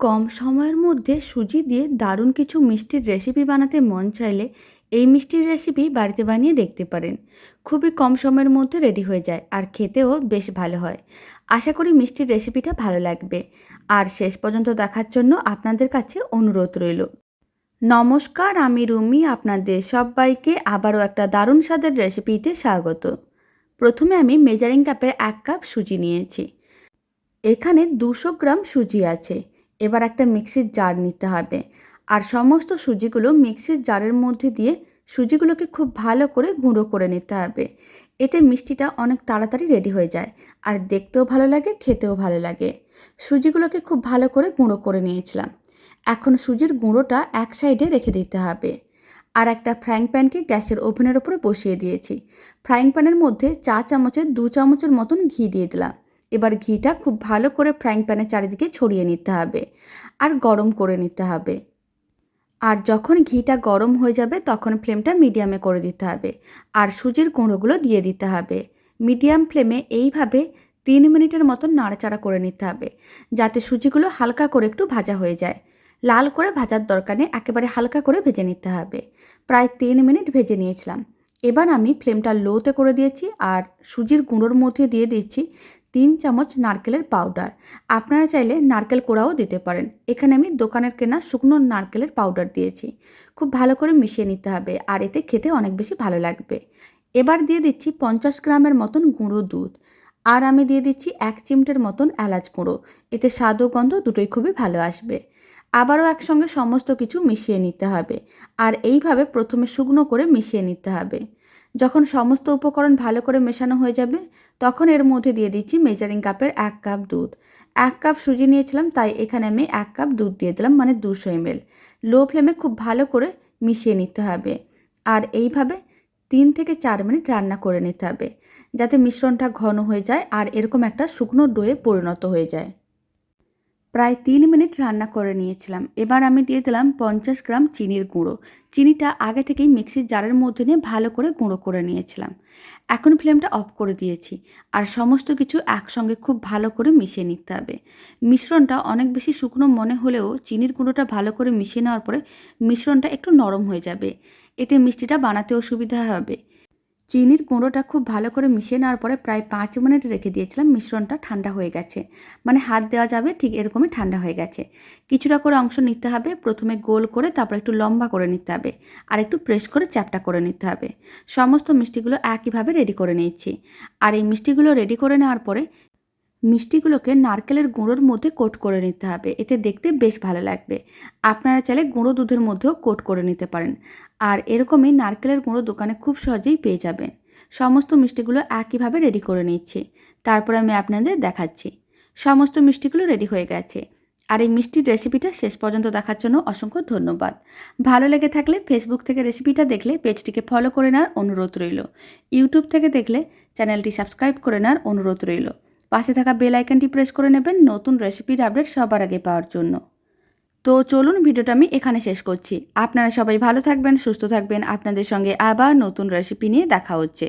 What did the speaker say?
কম সময়ের মধ্যে সুজি দিয়ে দারুণ কিছু মিষ্টির রেসিপি বানাতে মন চাইলে এই মিষ্টির রেসিপি বাড়িতে বানিয়ে দেখতে পারেন। খুবই কম সময়ের মধ্যে রেডি হয়ে যায় আর খেতেও বেশ ভালো হয়। আশা করি মিষ্টির রেসিপিটা ভালো লাগবে। আর শেষ পর্যন্ত দেখার জন্য আপনাদের কাছে অনুরোধ রইল। নমস্কার, আমি রুমি, আপনাদের সবাইকে আবারও একটা দারুণ স্বাদের রেসিপিতে স্বাগত। প্রথমে আমি মেজারিং কাপের এক কাপ সুজি নিয়েছি। এখানে দুশো গ্রাম সুজি আছে। এবার একটা মিক্সির জার নিতে হবে। আর সমস্ত সুজিগুলো মিক্সির জারের মধ্যে দিয়ে সুজিগুলোকে খুব ভালো করে গুঁড়ো করে নিতে হবে। এতে মিষ্টিটা অনেক তাড়াতাড়ি রেডি হয়ে যায় আর দেখতেও ভালো লাগে, খেতেও ভালো লাগে। সুজিগুলোকে খুব ভালো করে গুঁড়ো করে নিয়েছিলাম। এখন সুজির গুঁড়োটা এক সাইডে রেখে দিতে হবে। আর একটা ফ্রাইং প্যানকে গ্যাসের ওভেনের ওপরে বসিয়ে দিয়েছি। ফ্রাইং প্যানের মধ্যে চা চামচের দু চামচের মতন ঘি দিয়ে দিলাম। এবার ঘিটা খুব ভালো করে ফ্রাইং প্যানের চারিদিকে ছড়িয়ে নিতে হবে আর গরম করে নিতে হবে। আর যখন ঘিটা গরম হয়ে যাবে তখন ফ্লেমটা মিডিয়ামে করে দিতে হবে আর সুজির গুঁড়োগুলো দিয়ে দিতে হবে। মিডিয়াম ফ্লেমে এইভাবে তিন মিনিটের মতন নাড়াচাড়া করে নিতে হবে যাতে সুজিগুলো হালকা করে একটু ভাজা হয়ে যায়। লাল করে ভাজার দরকার নেই, একেবারে হালকা করে ভেজে নিতে হবে। প্রায় তিন মিনিট ভেজে নিয়েছিলাম। এবার আমি ফ্লেমটা লোতে করে দিয়েছি আর সুজির গুঁড়োর মধ্যে দিয়ে দিচ্ছি তিন চামচ নারকেলের পাউডার আপনারা চাইলে নারকেল কোড়াও দিতে পারেন। এখানে আমি দোকানের কেনা শুকনো নারকেলের পাউডার দিয়েছি। খুব ভালো করে মিশিয়ে নিতে হবে, আর এতে খেতে অনেক বেশি ভালো লাগবে। এবার দিয়ে দিচ্ছি পঞ্চাশ গ্রামের মতন গুঁড়ো দুধ। আর আমি দিয়ে দিচ্ছি এক চিমটের মতন এলাচ গুঁড়ো। এতে স্বাদ ও গন্ধ দুটোই খুবই ভালো আসবে। আবারও একসঙ্গে সমস্ত কিছু মিশিয়ে নিতে হবে। আর এইভাবে প্রথমে শুকনো করে মিশিয়ে নিতে হবে। যখন সমস্ত উপকরণ ভালো করে মেশানো হয়ে যাবে তখন এর মধ্যে দিয়ে দিচ্ছি মেজারিং কাপের এক কাপ দুধ। এক কাপ সুজি নিয়েছিলাম, তাই এখানে আমি এক কাপ দুধ দিয়ে দিলাম মানে দুশো এমএল লো ফ্লেমে খুব ভালো করে মিশিয়ে নিতে হবে। আর এইভাবে তিন থেকে চার মিনিট রান্না করে নিতে হবে, যাতে মিশ্রণটা ঘন হয়ে যায় আর এরকম একটা শুকনো ডোয়ে পরিণত হয়ে যায়। প্রায় তিন মিনিট রান্না করে নিয়েছিলাম। এবার আমি দিয়ে দিলাম পঞ্চাশ গ্রাম চিনির গুঁড়ো। চিনিটা আগে থেকেই মিক্সির জারের মধ্যে নিয়ে ভালো করে গুঁড়ো করে নিয়েছিলাম। এখন ফ্লেমটা অফ করে দিয়েছি। আর সমস্ত কিছু একসঙ্গে খুব ভালো করে মিশিয়ে নিতে হবে। মিশ্রণটা অনেক বেশি শুকনো মনে হলেও চিনির গুঁড়োটা ভালো করে মিশিয়ে নেওয়ার পরে মিশ্রণটা একটু নরম হয়ে যাবে। এতে মিষ্টিটা বানাতেও সুবিধা হবে। চিনির গুঁড়োটা খুব ভালো করে মিশিয়ে নেওয়ার পরে প্রায় পাঁচ মিনিট রেখে দিয়েছিলাম, মিশ্রণটা ঠান্ডা হয়ে গেছে। মানে হাত দেওয়া যাবে ঠিক এরকমই ঠান্ডা হয়ে গেছে। কিছুটা করে অংশ নিতে হবে, প্রথমে গোল করে তারপর একটু লম্বা করে নিতে হবে আর একটু প্রেস করে চ্যাপটা করে নিতে হবে। সমস্ত মিষ্টিগুলো একইভাবে রেডি করে নিয়েছি। আর এই মিষ্টিগুলো রেডি করে নেওয়ার পরে মিষ্টিগুলোকে নারকেলের গুঁড়োর মধ্যে কোট করে নিতে হবে। এতে দেখতে বেশ ভালো লাগবে। আপনারা চাইলে গুঁড়ো দুধের মধ্যেও কোট করে নিতে পারেন। আর এরকমই নারকেলের গুঁড়ো দোকানে খুব সহজেই পেয়ে যাবেন। সমস্ত মিষ্টিগুলো একইভাবে রেডি করে নিচ্ছি। তারপর আমি আপনাদের দেখাচ্ছি। সমস্ত মিষ্টিগুলো রেডি হয়ে গেছে। আর এই মিষ্টির রেসিপিটা শেষ পর্যন্ত দেখার জন্য অসংখ্য ধন্যবাদ। ভালো লেগে থাকলে ফেসবুক থেকে রেসিপিটা দেখলে পেজটিকে ফলো করে নেওয়ার অনুরোধ রইল। ইউটিউব থেকে দেখলে চ্যানেলটি সাবস্ক্রাইব করে নেওয়ার অনুরোধ রইল। পাশে থাকা বেল আইকনটি প্রেস করে নেবেন নতুন রেসিপির আপডেট সবার আগে পাওয়ার জন্য। তো চলুন ভিডিওটা আমি এখানে শেষ করছি। আপনারা সবাই ভালো থাকবেন, সুস্থ থাকবেন। আপনাদের সঙ্গে আবার নতুন রেসিপি নিয়ে দেখা হচ্ছে।